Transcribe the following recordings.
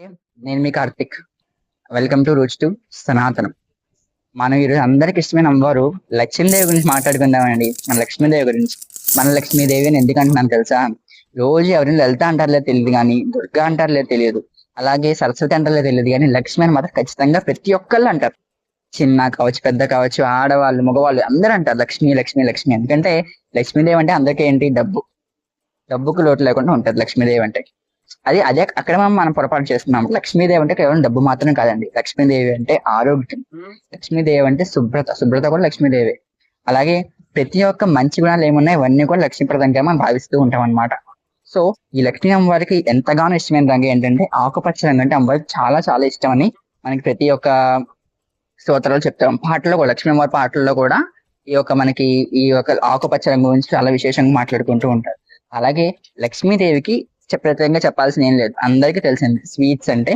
నేను మీ Karthik. Welcome to roots to Sanatanam మనం ఈరోజు అందరికి ఇష్టమైన అమ్మవారు లక్ష్మీదేవి గురించి మాట్లాడుకుందామండి. మన లక్ష్మీదేవి గురించి. మన లక్ష్మీదేవి అని ఎందుకంటున్నాను తెలుసా? రోజు ఎవరిని లలిత అంటారులే తెలియదు కానీ దుర్గా అంటారులే తెలియదు. అలాగే సరస్వతి అంటారులే తెలియదు కానీ లక్ష్మి అని మాత్రం ఖచ్చితంగా ప్రతి ఒక్కళ్ళు అంటారు. చిన్న కావచ్చు పెద్ద కావచ్చు ఆడవాళ్ళు మగవాళ్ళు అందరూ అంటారు లక్ష్మి లక్ష్మి లక్ష్మి. ఎందుకంటే లక్ష్మీదేవి అంటే అందరికీ ఏంటి? డబ్బు. డబ్బుకు లోటు లేకుండా ఉంటది లక్ష్మీదేవి అంటే. అది అదే అక్కడ మనం మనం పొరపాటు చేస్తున్నాం. లక్ష్మీదేవి అంటే కేవలం డబ్బు మాత్రం కాదండి. లక్ష్మీదేవి అంటే ఆరోగ్యం. లక్ష్మీదేవి అంటే శుభ్రత. శుభ్రత కూడా లక్ష్మీదేవి. అలాగే ప్రతి ఒక్క మంచి గుణాలు ఏమున్నాయి ఇవన్నీ కూడా లక్ష్మీప్రదంగా మనం భావిస్తూ ఉంటాం అన్నమాట. సో ఈ లక్ష్మీ అమ్మవారికి ఎంతగానో ఇష్టమైన రంగు ఏంటంటే ఆకుపచ్చ రంగు. అంటే అమ్మవారికి చాలా చాలా ఇష్టం అని మనకి ప్రతి ఒక్క స్తోత్రాలు చెప్తాం. పాటల్లో కూడా లక్ష్మీ అమ్మవారి పాటల్లో కూడా ఈ యొక్క మనకి ఈ యొక్క ఆకుపచ్చ రంగు గురించి చాలా విశేషంగా మాట్లాడుకుంటూ ఉంటారు. అలాగే లక్ష్మీదేవికి ప్రత్యేకంగా చెప్పాల్సిన ఏం లేదు. అందరికీ తెలిసింది. స్వీట్స్ అంటే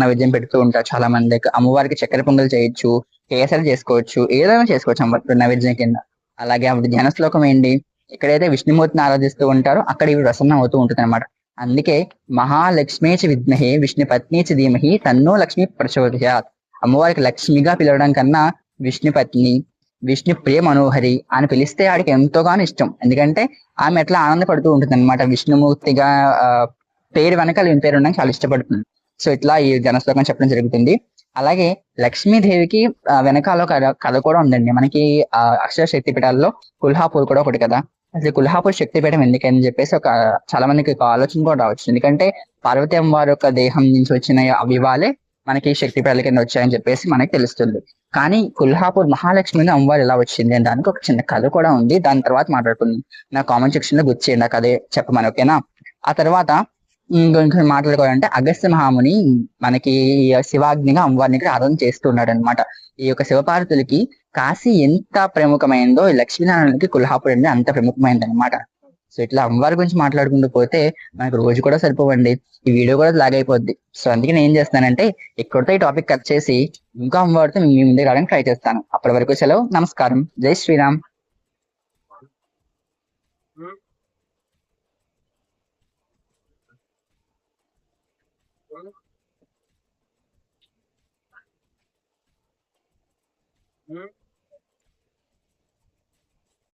నైవేద్యం పెడుతూ ఉంటారు చాలా మందికి అమ్మవారికి చక్కెర పొంగల్ చేయొచ్చు కేసరి చేసుకోవచ్చు ఏదైనా చేసుకోవచ్చు అమ్మవారి నైవేద్యం కింద. అలాగే ఆవిడ ధ్యాన శ్లోకం ఏంటి? ఎక్కడైతే విష్ణుమూర్తిని ఆరాధిస్తూ ఉంటారో అక్కడ ఇవి ప్రసన్నం అవుతూ ఉంటుంది అనమాట అందుకే మహాలక్ష్మి చ విద్మహే విష్ణు పత్ని చ ధీమహి తన్నో లక్ష్మి ప్రచోదయాత్. అమ్మవారికి లక్ష్మిగా పిలవడం కన్నా విష్ణు పత్ని విష్ణు ప్రియ మనోహరి అని పిలిస్తే ఆడికి ఎంతోగానో ఇష్టం. ఎందుకంటే ఆమె ఎట్లా ఆనందపడుతూ ఉంటుంది అనమాట విష్ణుమూర్తిగా ఆ, పేరు వెనకాల ఈమె పేరు ఉండడానికి చాలా ఇష్టపడుతుంది. సో ఇట్లా ఈ జనశ్లోకం చెప్పడం జరుగుతుంది. అలాగే లక్ష్మీదేవికి వెనకాల ఒక కథ- కథ కూడా ఉందండి. మనకి అక్షర శక్తిపీఠాల్లో కుల్హాపూర్ కూడా ఒకటి కదా. అసలు కుల్హాపూర్ శక్తిపీఠం ఎందుకని చెప్పేసి ఒక చాలా మందికి ఒక ఆలోచన కూడా రావచ్చు. ఎందుకంటే పార్వతీ అమ్మవారి యొక్క దేహం నుంచి వచ్చిన అవివాలే మనకి శక్తిపీఠాల కింద వచ్చాయని చెప్పేసి మనకి తెలుస్తుంది. కానీ కుల్హాపూర్ మహాలక్ష్మి అమ్మవారు ఎలా వచ్చింది అని దానికి ఒక చిన్న కథ కూడా ఉంది. దాని తర్వాత మాట్లాడుకుందాం. నా కామెంట్ సెక్షన్లో గుర్చేయండి ఆ కథ చెప్పమని ఓకేనా ఆ తర్వాత ఇంకొంచెం మాట్లాడుకోవాలంటే అగస్త్య మహాముని మనకి శివాగ్నిగా అమ్మవారిని ఆరాధన చేస్తున్నాడు అనమాట ఈ యొక్క శివపార్వతులకి కాశీ ఎంత ప్రముఖమైందో లక్ష్మీనారాయణకి కుల్హాపూర్ అనేది అంత ప్రముఖమైంది అనమాట సో ఇట్లా అమ్మవారి గురించి మాట్లాడుకుంటూ పోతే మనకు రోజు కూడా సరిపోవండి. ఈ వీడియో కూడా లాగైపోద్ది సో అందుకే నేను ఏం చేస్తానంటే ఇక్కడితో ఈ టాపిక్ కట్ చేసి ఇంకా అమ్మవారితో మీ ముందుకు రావడానికి ట్రై చేస్తాను. అప్పటి వరకు సెలవు నమస్కారం. జై శ్రీరామ్. Hmm?